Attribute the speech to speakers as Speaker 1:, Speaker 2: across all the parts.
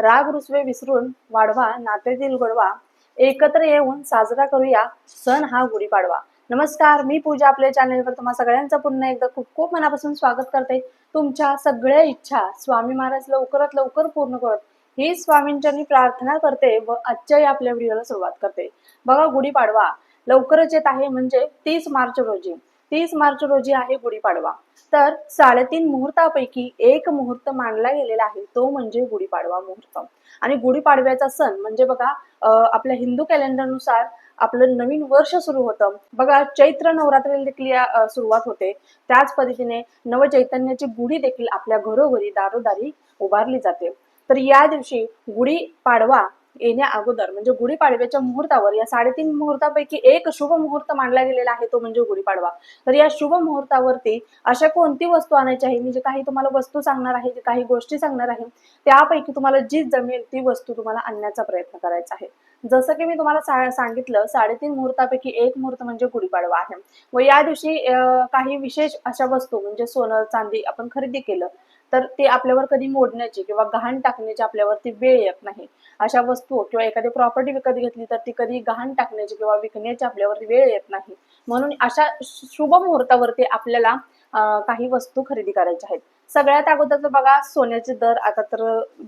Speaker 1: राग रुसवे विसरून वाढवा नात्यातील गोडवा. एकत्र येऊन साजरा करूया सण हा गुढीपाडवा नमस्कार मी पूजा आपल्या चॅनेलवर तुम्हा सगळ्यांचं पुन्हा एकदा खूप खूप मनापासून स्वागत करते. तुमच्या सगळ्या इच्छा स्वामी महाराज लवकरात लवकर पूर्ण करत ही स्वामींच्या मी प्रार्थना करते व आजच्याही आपल्या व्हिडिओला सुरुवात करते. बघा गुढीपाडवा लवकरच येत आहे म्हणजे तीस मार्च रोजी. तीस मार्च रोजी आहे गुढीपाडवा. तर साडेतीन मुहूर्तापैकी एक मुहूर्त मानला गेलेला आहे तो म्हणजे गुढीपाडवा मुहूर्त. आणि गुढीपाडव्याचा सण म्हणजे बघा आपल्या हिंदू कॅलेंडरनुसार आपलं नवीन वर्ष सुरू होतं. बघा चैत्र नवरात्रीला देखील सुरुवात होते. त्याच पद्धतीने नवचैतन्याची गुढी देखील आपल्या घरोघरी दारोदारी उभारली जाते. तर या दिवशी गुढी पाडवा येण्या अगोदर म्हणजे गुढीपाडव्याच्या मुहूर्तावर या साडेतीन मुहूर्तापैकी एक शुभ मुहूर्त मानला गेलेला आहे तो म्हणजे गुढीपाडवा. तर या शुभ मुहूर्तावरती अशा कोणती वस्तू आणायची आहे? मी जे काही तुम्हाला वस्तू सांगणार आहे जे काही गोष्टी सांगणार आहे त्यापैकी तुम्हाला जी जमेल ती वस्तू तुम्हाला आणण्याचा प्रयत्न करायचा आहे. जसं की मी तुम्हाला सांगितलं साडेतीन मुहूर्तापैकी एक मुहूर्त म्हणजे गुढीपाडवा आहे. व या दिवशी काही विशेष अशा वस्तू म्हणजे सोनं चांदी आपण खरेदी केलं तर ते आपल्यावर कधी मोडण्याची किंवा गहाण टाकण्याची आपल्यावरती वेळ येत नाही. अशा वस्तू किंवा एखादी प्रॉपर्टी विकत घेतली तर ती कधी गहाण टाकण्याची किंवा विकण्याची आपल्यावरती वेळ येत नाही. म्हणून अशा शुभ मुहूर्तावरती आपल्याला काही वस्तू खरेदी करायच्या आहेत. सगळ्यात अगोदर तर बघा सोन्याचे दर आता तर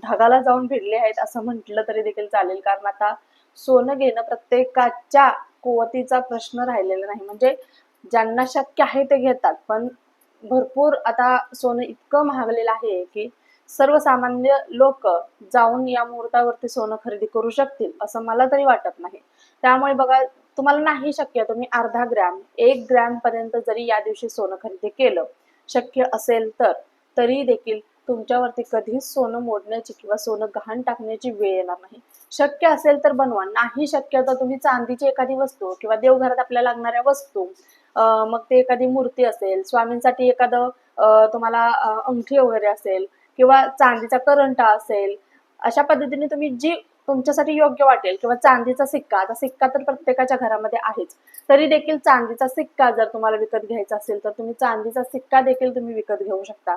Speaker 1: ढगाला जाऊन भिडले आहेत असं म्हटलं तरी देखील चालेल. कारण आता सोनं घेणं प्रत्येकाच्या कुवतीचा प्रश्न राहिलेला नाही. म्हणजे ज्यांना शक्य आहे ते घेतात. पण भरपूर आता सोनं इतकं महागलेलं आहे की सर्वसामान्य लोक जाऊन या मुहूर्तावरती सोनं खरेदी करू शकतील असं मला तरी वाटत नाही. त्यामुळे बघा तुम्हाला नाही शक्य तुम्ही अर्धा ग्रॅम एक ग्रॅम पर्यंत जरी या दिवशी सोनं खरेदी केलं शक्य असेल तर तरी देखील तुमच्यावरती कधीच सोनं मोडण्याची किंवा सोनं गहाण टाकण्याची वेळ येणार नाही. शक्य असेल तर बनवा नाही शक्य तर तुम्ही चांदीची एखादी वस्तू किंवा देवघरात आपल्याला लागणाऱ्या वस्तू मग ते एखादी मूर्ती असेल स्वामींसाठी एखादं तुम्हाला अंगठी वगैरे असेल किंवा चांदीचा करंटा असेल अशा पद्धतीने तुम्ही जी तुमच्यासाठी योग्य वाटेल किंवा चांदीचा सिक्का आता सिक्का तर प्रत्येकाच्या घरामध्ये आहेच तरी देखील चांदीचा सिक्का जर तुम्हाला विकत घ्यायचा असेल तर तुम्ही चांदीचा सिक्का देखील तुम्ही विकत घेऊ शकता.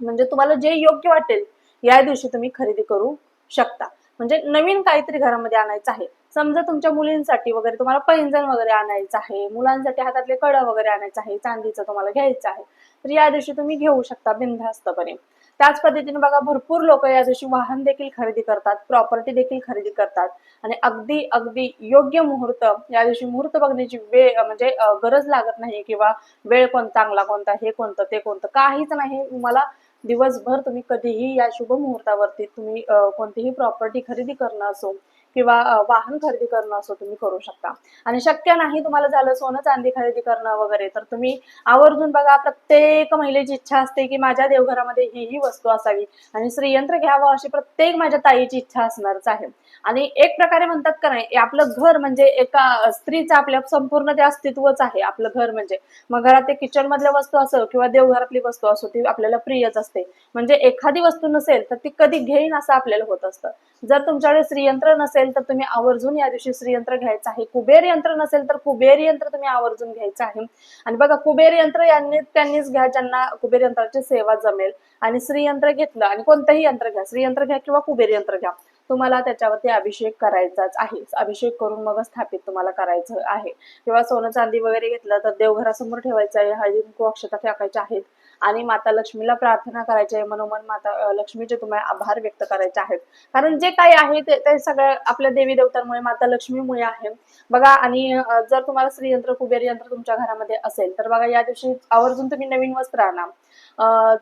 Speaker 1: म्हणजे तुम्हाला जे योग्य वाटेल या दिवशी तुम्ही खरेदी करू शकता. म्हणजे नवीन काहीतरी घरामध्ये आणायचं आहे. समजा तुमच्या मुलींसाठी वगैरे तुम्हाला पैंजण वगैरे आणायचं आहे मुलांसाठी हातातले कड वगैरे आणायचं आहे चांदीचं तुम्हाला घ्यायचं आहे तर या दिवशी तुम्ही घेऊ शकता बिनधास्तपणे. त्याच पद्धतीने बघा भरपूर लोक या दिवशी वाहन देखील खरेदी करतात प्रॉपर्टी देखील खरेदी करतात. आणि अगदी अगदी योग्य मुहूर्त या दिवशी मुहूर्त बघण्याची वेळ म्हणजे गरज लागत नाही किंवा वेळ कोण चांगला कोणता हे कोणतं ते कोणतं काहीच नाही. तुम्हाला दिवसभर तुम्ही कधीही या शुभ मुहूर्तावरती तुम्ही कोणतीही प्रॉपर्टी खरेदी करणं असो किंवा वाहन खरेदी करणं असो तुम्ही करू शकता. आणि शक्य नाही तुम्हाला झालं सोनं चांदी खरेदी करणं वगैरे तर तुम्ही आवर्जून बघा प्रत्येक महिलेची इच्छा असते की माझ्या देवघरामध्ये ही ही वस्तू असावी. आणि श्रीयंत्र घ्यावं अशी प्रत्येक माझ्या ताईची इच्छा असणारच आहे. आणि एक प्रकारे म्हणतात का नाही आपलं घर म्हणजे एका स्त्रीचं आपल्या संपूर्ण ते अस्तित्वच आहे आपलं घर म्हणजे. मग घरात ते किचन मधल्या वस्तू असो किंवा देवघरातली वस्तू असो ती आपल्याला प्रियच असते. म्हणजे एखादी वस्तू नसेल तर ती कधी घेईन असं आपल्याला होत असतं. जर तुमच्याकडे श्रीयंत्र नसेल तर तुम्ही आवर्जून या दिवशी श्रीयंत्र घ्यायचं आहे. कुबेर यंत्र नसेल तर कुबेर यंत्र तुम्ही आवर्जून घ्यायचं आहे. आणि बघा कुबेर यंत्र यांनी त्यांनीच घ्या ज्यांना कुबेर यंत्राची सेवा जमेल. आणि श्रीयंत्र घेतलं आणि कोणतंही यंत्र घ्या. श्रीयंत्र घ्या किंवा कुबेर यंत्र घ्या. तुम्हाला त्याच्यावरती अभिषेक करायचाच आहे. अभिषेक करून मग स्थापित तुम्हाला करायचं आहे. किंवा सोनं चांदी वगैरे घेतलं तर देवघरासमोर ठेवायचं आहे. हळदी कुंकू अक्षता टाकायच्या आहेत. आणि माता लक्ष्मीला प्रार्थना करायची आहे मनोमन माता लक्ष्मीचे तुम्हाला आभार व्यक्त करायचे आहेत. कारण जे काही आहे ते ते आपल्या देवी देवतांमुळे माता लक्ष्मीमुळे आहे. बघा आणि जर तुम्हाला श्रीयंत्र कुबेर यंत्र तुमच्या घरामध्ये असेल तर बघा या दिवशी आवर्जून तुम्ही नवीन वस्त्र आणा.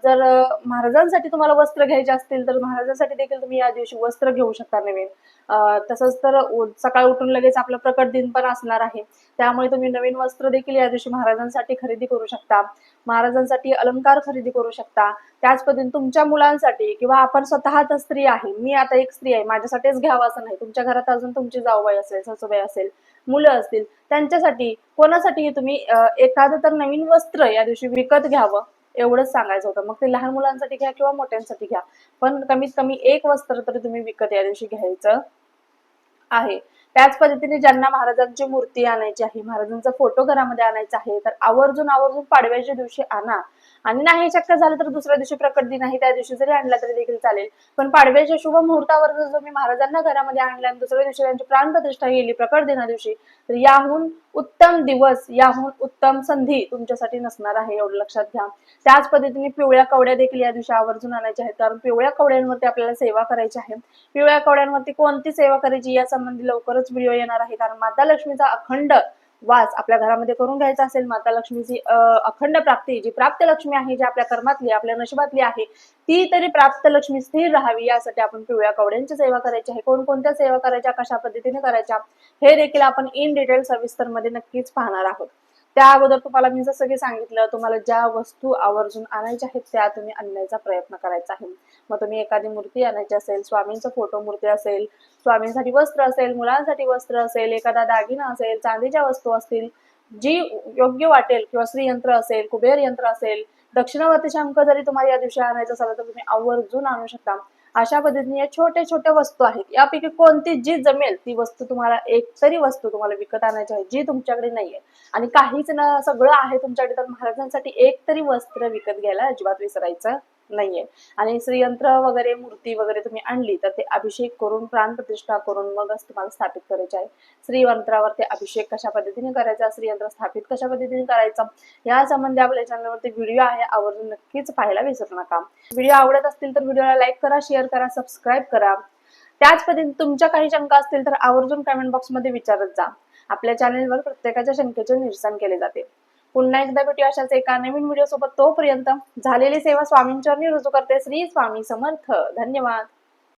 Speaker 1: जर महाराजांसाठी तुम्हाला वस्त्र घ्यायचे असतील तर महाराजांसाठी देखील तुम्ही या दिवशी वस्त्र घेऊ शकता नवीन. तसंच तर सकाळी उठून लगेच आपलं प्रकट दिन पण असणार आहे. त्यामुळे तुम्ही नवीन वस्त्र देखील या दिवशी महाराजांसाठी खरेदी करू शकता. महाराजांसाठी अलंकार खरेदी करू शकता. त्याच पद्धतीने तुमच्या मुलांसाठी किंवा आपण स्वतः तर स्त्री आहे मी आता एक स्त्री आहे माझ्यासाठीच घ्यावं असं नाही. तुमच्या घरात अजून तुमची जाऊबाई असेल सासूबाई असेल मुलं असतील त्यांच्यासाठी कोणासाठी तुम्ही एखादं तर नवीन वस्त्र या दिवशी विकत घ्यावं एवढंच सांगायचं होतं. मग ते लहान मुलांसाठी घ्या किंवा मोठ्यांसाठी घ्या. पण कमीत कमी एक वस्त्र तरी तुम्ही विकत या दिवशी घ्यायचं आहे. त्याच पद्धतीने ज्यांना महाराजांची मूर्ती आणायची आहे महाराजांचा फोटो घरामध्ये आणायचा आहे तर आवर्जून आवर्जून पाडव्याच्या दिवशी आणा. आणि नाही शक्य झालं तर दुसऱ्या दिवशी प्रकट दिन आहे त्या दिवशी जरी आणला तरी देखील चालेल. पण पाडव्याच्या शुभ मुहूर्तावर जर तुम्ही महाराजांना घरामध्ये आणला आणि दुसऱ्या दिवशी त्यांची प्राण प्रतिष्ठा केली प्रकट दिना दिवशी तर याहून उत्तम दिवस याहून उत्तम संधी तुमच्यासाठी नसणार आहे एवढं लक्षात घ्या. त्याच पद्धतीने पिवळ्या कवड्या देखील या दिवशी आवर्जून आणायच्या आहेत. कारण पिवळ्या कवड्यांवरती आपल्याला सेवा करायची आहे. पिवळ्या कवड्यांवरती कोणती सेवा करायची या संबंधी लवकरच व्हिडिओ येणार आहे. कारण माता लक्ष्मीचा अखंड वास आपल्या घरामध्ये करून घ्यायचा असेल माता लक्ष्मीची अखंड प्राप्ती जी प्राप्त लक्ष्मी आहे जी आपल्या कर्मातली आपल्या नशिबातली आहे ती तरी प्राप्त लक्ष्मी स्थिर राहावी यासाठी आपण पिवळ्या कवड्यांची सेवा करायची आहे. कोणकोणत्या सेवा करायच्या कशा पद्धतीने करायच्या हे देखील आपण इन डिटेल सविस्तरमध्ये नक्कीच पाहणार आहोत. त्या अगोदर तुम्हाला मी जसं की सांगितलं तुम्हाला ज्या वस्तू आवर्जून आणायच्या आहेत त्या तुम्ही आणण्याचा प्रयत्न करायचा आहे. मग तुम्ही एखादी मूर्ती आणायची असेल स्वामींचा फोटो मूर्ती असेल स्वामींसाठी वस्त्र असेल मुलांसाठी वस्त्र असेल एखादा दागिना असेल चांदीच्या वस्तू असतील जी योग्य वाटेल किंवा श्रीयंत्र असेल कुबेर यंत्र असेल दक्षिणावर्ती शंख जरी तुम्हाला या दिवशी आणायचं असेल तर तुम्ही आवर्जून आणू शकता. अशा पद्धतीने या छोट्या छोट्या वस्तू आहेत. यापैकी कोणती जी जमेल ती वस्तू तुम्हाला एक तरी वस्तू तुम्हाला विकत आणायची आहे जी तुमच्याकडे नाहीये. आणि काहीच न सगळं आहे तुमच्याकडे तर महाराजांसाठी एक तरी वस्त्र विकत घ्यायला अजिबात विसरायचं नाहीये. आणि श्रीयंत्र वगैरे मूर्ती वगैरे तुम्ही आणली तर ते अभिषेक करून प्राणप्रतिष्ठा करून मगच तुम्हाला स्थापित करायचे आहे. श्रीयंत्रावरती अभिषेक कशा पद्धतीने करायचा श्रीयंत्र स्थापित कशा पद्धतीने करायचा या संबंधी आपल्या चॅनलवरती व्हिडिओ आहे आवर्जून नक्कीच पाहायला विसरू नका. व्हिडिओ आवडत असतील तर व्हिडिओला लाईक करा शेअर करा सबस्क्राईब करा. त्याच पद्धतीने तुमच्या काही शंका असतील तर आवर्जून कमेंट बॉक्समध्ये विचारत जा. आपल्या चॅनेलवर प्रत्येकाच्या शंकेचे निरसन केले जाते. पुन्हा एकदा भेटू अशाच एका नवीन व्हिडिओ सोबत. तोपर्यंत झालेली सेवा स्वामींच्या रुजू करते. श्री स्वामी समर्थ. धन्यवाद.